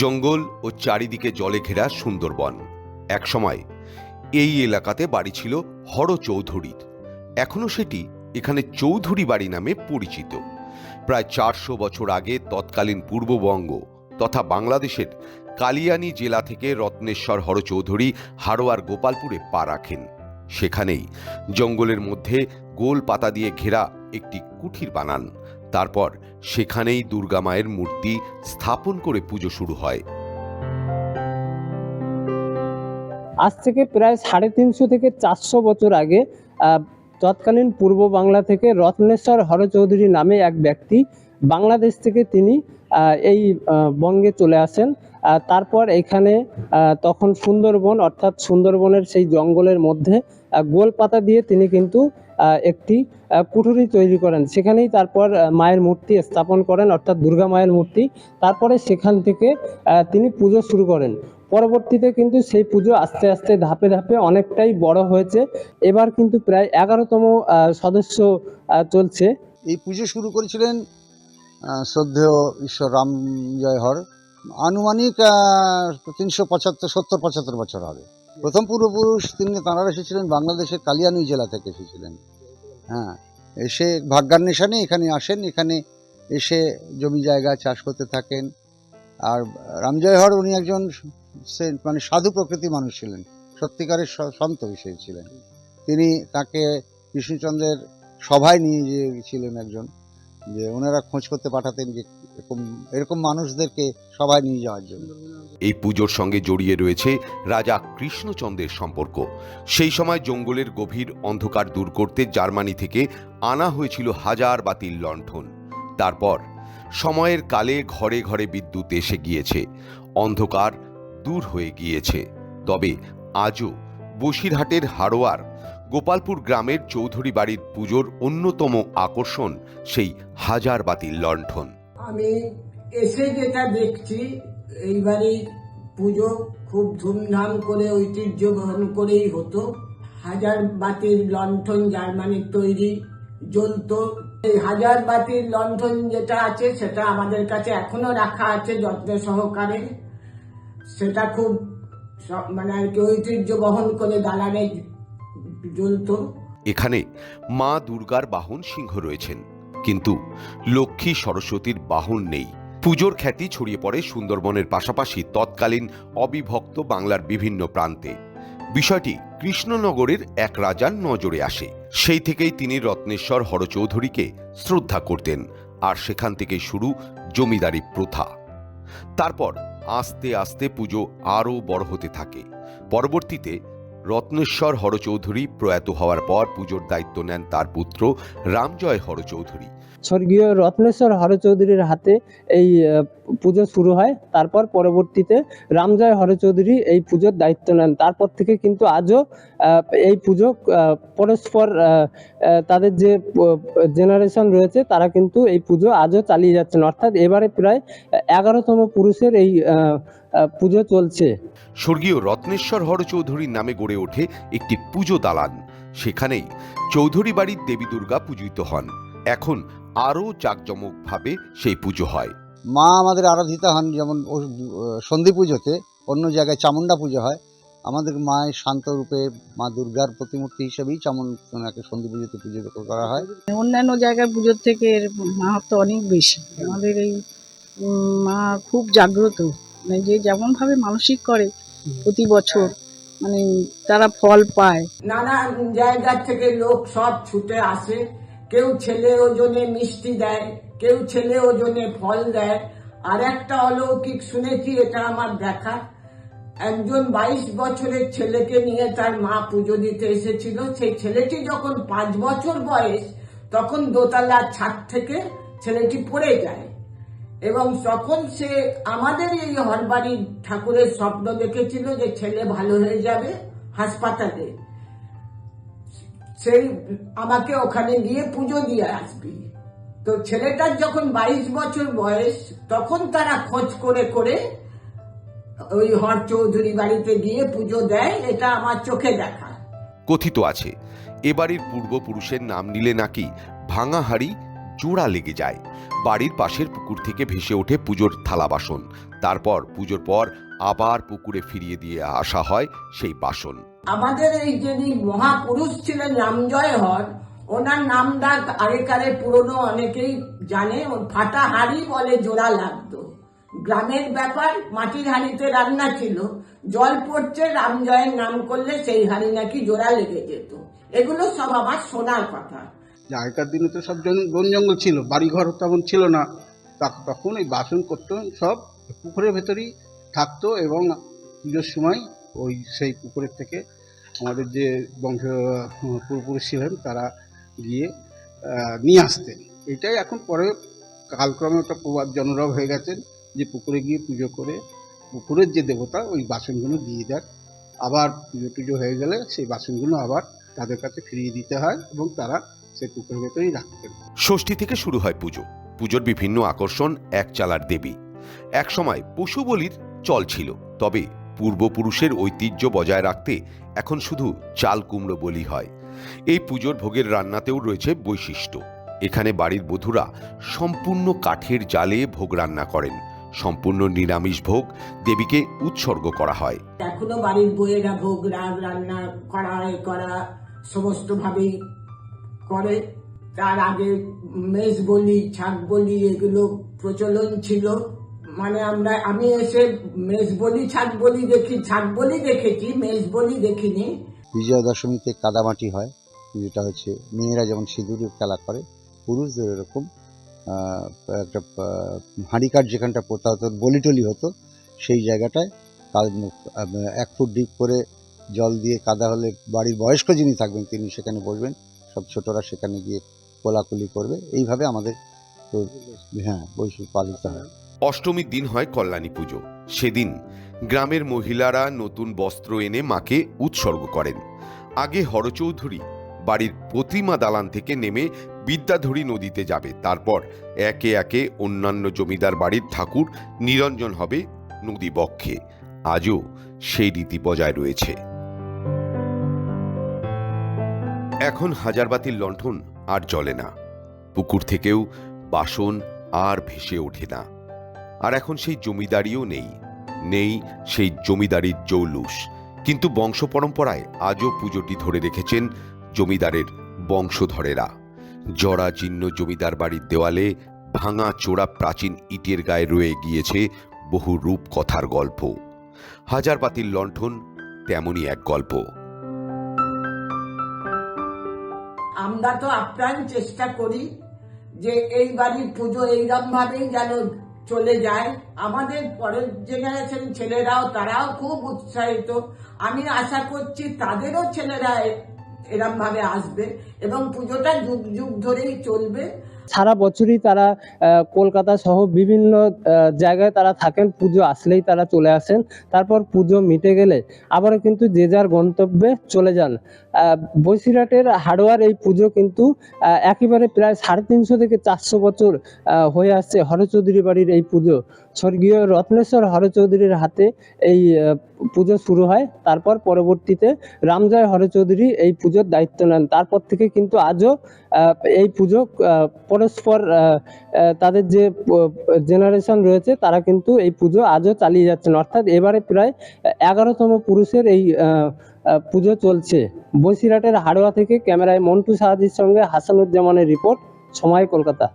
জঙ্গল ও চারিদিকে জলে ঘেরা সুন্দরবন। একসময় এই এলাকাতে বাড়ি ছিল হর চৌধুরীর। এখনও সেটি এখানে চৌধুরী বাড়ি নামে পরিচিত। প্রায় চারশো বছর আগে তৎকালীন পূর্ববঙ্গ তথা বাংলাদেশের কালিয়ানি জেলা থেকে রত্নেশ্বর হরচৌধুরী হাড়োয়ার গোপালপুরে পা রাখেন। সেখানেই জঙ্গলের মধ্যে গোল পাতা দিয়ে ঘেরা একটি কুঠির বানান। তারপর সেখানেই দুর্গা মায়ের মূর্তি স্থাপন করে পুজো শুরু হয়। আজ থেকে প্রায় সাড়ে তিনশো থেকে চারশো বছর আগে তৎকালীন পূর্ব বাংলা থেকে রত্নেশ্বর হরচৌধুরী নামে এক ব্যক্তি বাংলাদেশ থেকে তিনি এই বঙ্গে চলে আসেন। তারপর এখানে তখন সুন্দরবন অর্থাৎ সুন্দরবনের সেই জঙ্গলের মধ্যে আহ, গোল পাতা দিয়ে তিনি কিন্তু একটি কুঠুরি তৈরি করেন। সেখানেই তারপর মায়ের মূর্তি স্থাপন করেন, অর্থাৎ দুর্গা মায়ের মূর্তি। তারপরে সেখান থেকে তিনি পুজো শুরু করেন। পরবর্তীতে কিন্তু সেই পুজো আস্তে আস্তে ধাপে ধাপে অনেকটাই বড় হয়েছে। এবার কিন্তু প্রায় এগারোতম সদস্য চলছে। এই পুজো শুরু করেছিলেন শ্রদ্ধেয় ঈশ্বর রাম জয় হর। আনুমানিক তিনশো পঁচাত্তর, সত্তর, পঁচাত্তর বছর হবে। প্রথম পূর্বপুরুষ তিনি তাঁরা এসেছিলেন বাংলাদেশের কালিয়ানি জেলা থেকে এসেছিলেন। হ্যাঁ এসে ভাগ্যান্বেষণে এখানে আসেন, এখানে এসে জমি জায়গা চাষ করতে থাকেন। আর রামজয় হর উনি একজন মানে সাধু প্রকৃতি মানুষ ছিলেন, সত্যিকারের সন্ত হিসেবে ছিলেন। তিনি তাকে কৃষ্ণচন্দ্রের সভায় নিয়ে গিয়েছিলেন একজন, যে ওনারা খোঁজ করতে পাঠাতেন যে এরকম এরকম মানুষদেরকে সভায় নিয়ে যাওয়ার জন্য। এই পুজোর সঙ্গে জড়িয়ে রয়েছে রাজা কৃষ্ণচন্দ্রের সম্পর্ক। সেই সময় জঙ্গলের গভীর অন্ধকার দূর করতে জার্মানি থেকে আনা হয়েছিল হাজার বাতিল লণ্ঠন। তারপর সময়ের কালে ঘরে ঘরে বিদ্যুৎ এসে গিয়েছে। অন্ধকার দূর হয়ে গিয়েছে। তবে আজও বসিরহাটের হাড়োয়ার গোপালপুর গ্রামের চৌধুরী বাড়ির পুজোর অন্যতম আকর্ষণ সেই হাজার বাতিল লণ্ঠন। আমি এসে যেটা দেখছি, এইবারই পুজো খুব ধুমধাম করে ঐতিহ্য বহন করেই হতো। হাজার বাতির লণ্ঠন জার্মানির তৈরি জ্বলতো। এই হাজার বাতির লণ্ঠন যেটা আছে, সেটা আমাদের কাছে এখনও রাখা আছে যত্ন সহকারে। সেটা খুব মানে আর কি ঐতিহ্য বহন করে দালানে জ্বলতো। এখানে মা দুর্গার বাহন সিংহ রয়েছেন। কিন্তু লক্ষ্মী সরস্বতীর বাহন নেই। পুজোর খ্যাতি ছড়িয়ে পড়ে সুন্দরবনের পাশাপাশি তৎকালীন অবিভক্ত বাংলার বিভিন্ন প্রান্তে। বিষয়টি কৃষ্ণনগরের এক রাজার নজরে আসে। সেই থেকেই তিনি রত্নেশ্বর হরচৌধুরীকে শ্রদ্ধা করতেন আর সেখান থেকে শুরু জমিদারি প্রথা। তারপর আস্তে আস্তে পুজো আরও বড় হতে থাকে। পরবর্তীতে রত্নেশ্বর হরচৌধুরী প্রয়াত হওয়ার পর পুজোর দায়িত্ব নেন তার পুত্র রামজয় হরচৌধুরী। স্বর্গীয় রত্নেশ্বর হরচৌধুরীর হাতে এই পুজো শুরু হয়। তারপর পরবর্তীতে রামজয় হরচৌধুরী এই পুজোর দায়িত্ব নেন। তারপর থেকে কিন্তু আজও এই পুজো পরস্পর তাদের যে জেনারেশন রয়েছে, তারা কিন্তু এই পুজো আজও চালিয়ে যাচ্ছেন। অর্থাৎ এবারে প্রায় এগারোতম পুরুষের এই পুজো চলছে। স্বর্গীয় রত্নেশ্বর হরচৌধুরীর নামে গড়ে ওঠে একটি পুজো দালান। সেখানেই চৌধুরী বাড়ির দেবী দুর্গা পূজিত হন। এখন আরও জাঁকজমকভাবে সেই পুজো হয়। মা আমাদের আরাধিতা হন যেমন সন্ধি পুজোতে অন্য জায়গায় চামুন্ডা পুজো হয়। আমাদের মায়ের শান্ত রূপে মা দুর্গার প্রতিমূর্তি হিসেবেই চামুন্ডাকে সন্ধি পুজোতে পুজো করা হয়। অন্যান্য জায়গার পুজোর থেকে এর মাহাত্ম অনেক বেশি। আমাদের এই মা খুব জাগ্রত। মানে যে যেমনভাবে মানসিক করে প্রতি বছর মানে তারা ফল পায়। নানা জায়গা থেকে লোক সব ছুটে আসে। কেউ ছেলে ওজনে মিষ্টি দেয়, কেউ ছেলে ওজনে ফল দেয়। আর একটা অলৌকিক শুনেছি, এটা আমার দেখা। একজন বাইশ বছরের ছেলেকে নিয়ে তার মা পুজো দিতে এসেছিল। সেই ছেলেটি যখন পাঁচ বছর বয়স, তখন দোতলার ছাদ থেকে ছেলেটি পড়ে যায়। এবং তখন সে আমাদের এই হরবাড়ির ঠাকুরের স্বপ্ন দেখেছিল যে ছেলে ভালো হয়ে যাবে হাসপাতালে। সেই আমাকে ওখানে গিয়ে পুজো দিয়ে আসবি। তো ছেলেটার যখন বাইশ বছর বয়স, তখন তারা খোঁজ করে করে ওই হর চৌধুরী বাড়িতে গিয়ে পুজো দেয়, এটা আমার চোখে দেখা। কথিত আছে এবাড়ির পূর্বপুরুষের নাম নিলে নাকি ভাঙা হাড়ি জোড়া লেগে যায়। বাড়ির পাশের পুকুর থেকে ভেসে ওঠে পুজোর থালা বাসন। তারপর পুজোর পর আবার পুকুরে ফিরিয়ে দিয়ে আসা হয় সেই বাসন। আমাদের এই যিনি মহাপুরুষ ছিলেন রামজয় হর, ওনার নামটা আগেকারে পুরনো অনেকেই জানে ফাটা হাড়ি বলে জোড়া লাগতো। গ্রামের ব্যাপার, মাটির হাঁড়িতে রান্না ছিল। জল পড়ছে রামজয়ের নাম করলে সেই হাঁড়ি নাকি জোড়া লেগে যেত। এগুলো সব আমার শোনার কথা। যে আগেকার দিনে তো সব বন জঙ্গল ছিল, বাড়িঘর তেমন ছিল না। তখন এই বাসন করতো সব পুকুরের ভেতরেই থাকতো এবং পুজোর সময় ওই সেই পুকুরের থেকে আমাদের যে বংশ পূর্বপুরুষ ছিলেন তারা গিয়ে নিয়ে আসতেন। এটাই এখন পরে কালক্রমে একটা প্রবাদ জনরব হয়ে গেছেন যে পুকুরে গিয়ে পুজো করে পুকুরের যে দেবতা, ওই বাসনগুলো দিয়ে দেন। আবার পুজো টুজো হয়ে গেলে সেই বাসনগুলো আবার তাদের কাছে ফিরিয়ে দিতে হয় এবং তারা সেই পুকুরের ভেতরেই রাখতেন ষষ্ঠী থেকে শুরু হয় পুজো। পুজোর বিভিন্ন আকর্ষণ এক চালার দেবী। একসময় পশু বলির চল ছিল তবে পূর্বপুরুষের ঐতিহ্য বজায় রাখতে এখন শুধু চাল কুমড়ো বলি হয়। এই পুজোর ভোগের রান্নাতেও রয়েছে বৈশিষ্ট্য। এখানে বাড়ির বধূরা সম্পূর্ণ কাঠের জালে ভোগ রান্না করেন। সম্পূর্ণ নিরামিষ ভোগ দেবীকে উৎসর্গ করা হয়। এখনও বাড়ির বইয়েরা ভোগ রান্না করা করা সমস্ত ভাবেই করে তার আগে মেষ বলি ছাগ বলি এগুলো প্রচলন ছিল। মানে আমরা আমি এসে মেষ বলি ছাগ বলি দেখি ছাগ বলি দেখেছি মেষ বলি দেখিনি। বিজয়া দশমীতে কাদামাটি হয় যেটা হচ্ছে মেয়েরা যেমন সিঁদুরের খেলা করে পুরুষদের এরকম একটা আহ, হাঁড়ি কাঠ যেখানটা পোতা হতো বলিটলি হতো সেই জায়গাটায় কাল- এক ফুট ডিপ করে জল দিয়ে কাদা হলে বাড়ির বয়স্ক যিনি থাকবেন তিনি সেখানে বসবেন। সব ছোটরা সেখানে গিয়ে কোলাকুলি করবে। এইভাবে আমাদের হ্যাঁ বৈশাখ পালিত হয়। অষ্টমীর দিন হয় কল্যাণী পুজো। সেদিন গ্রামের মহিলারা নতুন বস্ত্র এনে মাকে উৎসর্গ করেন। আগে হরচৌধুরী বাড়ির প্রতিমা দালান থেকে নেমে বিদ্যাধরী নদীতে যাবে। তারপর একে একে অন্যান্য জমিদার বাড়ির ঠাকুর নিরঞ্জন হবে নদী বক্ষে আজও সেই রীতি বজায় রয়েছে। এখন হাজারবাতির লণ্ঠন আর জ্বলে না। পুকুর থেকেও বাসন আর ভেসে ওঠে না। আর এখন সেই জমিদারিও নেই। নেই সেই জমিদারির জৌলুস। কিন্তু বংশ পরম্পরায় আজও পুজোটি ধরে রেখেছেন জমিদারের বংশধরেরা। জরা জীর্ণ জমিদার বাড়ির দেওয়ালে ভাঙা চোরা প্রাচীন ইটের গায়ে রয়ে গিয়েছে বহু রূপকথার গল্প। হাজারবাতির লণ্ঠন তেমনই এক গল্প। আমরা তো আপ্রাণ চেষ্টা করি যে এই বাড়ির পুজো এইরকম ভাবেই যেন চলে যায়। আমাদের পরের জেনারেশন ছেলেরাও, তারাও খুব উৎসাহিত। আমি আশা করছি তাদেরও ছেলেরা এরম ভাবে আসবে এবং পুজোটা যুগ যুগ ধরেই চলবে। সারা বছরই তারা কলকাতা সহ বিভিন্ন জায়গায় তারা থাকেন। পুজো আসলেই তারা চলে আসেন। তারপর পুজো মিটে গেলে আবারও কিন্তু যে যার গন্তব্যে চলে যান। বসিরহাটের হাড়োয়ার এই পুজো কিন্তু একেবারে প্রায় সাড়ে তিনশো থেকে চারশো বছর হয়ে আসছে হরচৌধুরী বাড়ির এই পুজো। স্বর্গীয় রত্নেশ্বর হরচৌধুরীর হাতে এই পুজো শুরু হয়। তারপর পরবর্তীতে রামজয় হরচৌধুরী এই পুজোর দায়িত্ব নেন। তারপর থেকে কিন্তু আজও এই পুজো পরস্পর তাদের যে জেনারেশন রয়েছে, তারা কিন্তু এই পুজো আজও চালিয়ে যাচ্ছেন। অর্থাৎ এবারে প্রায় এগারোতম পুরুষের এই পুজো চলছে। বসিরহাটের হাড়োয়া থেকে ক্যামেরায় মন্টু সাহাজির সঙ্গে হাসানুজ্জামানের রিপোর্ট, সময় কলকাতা।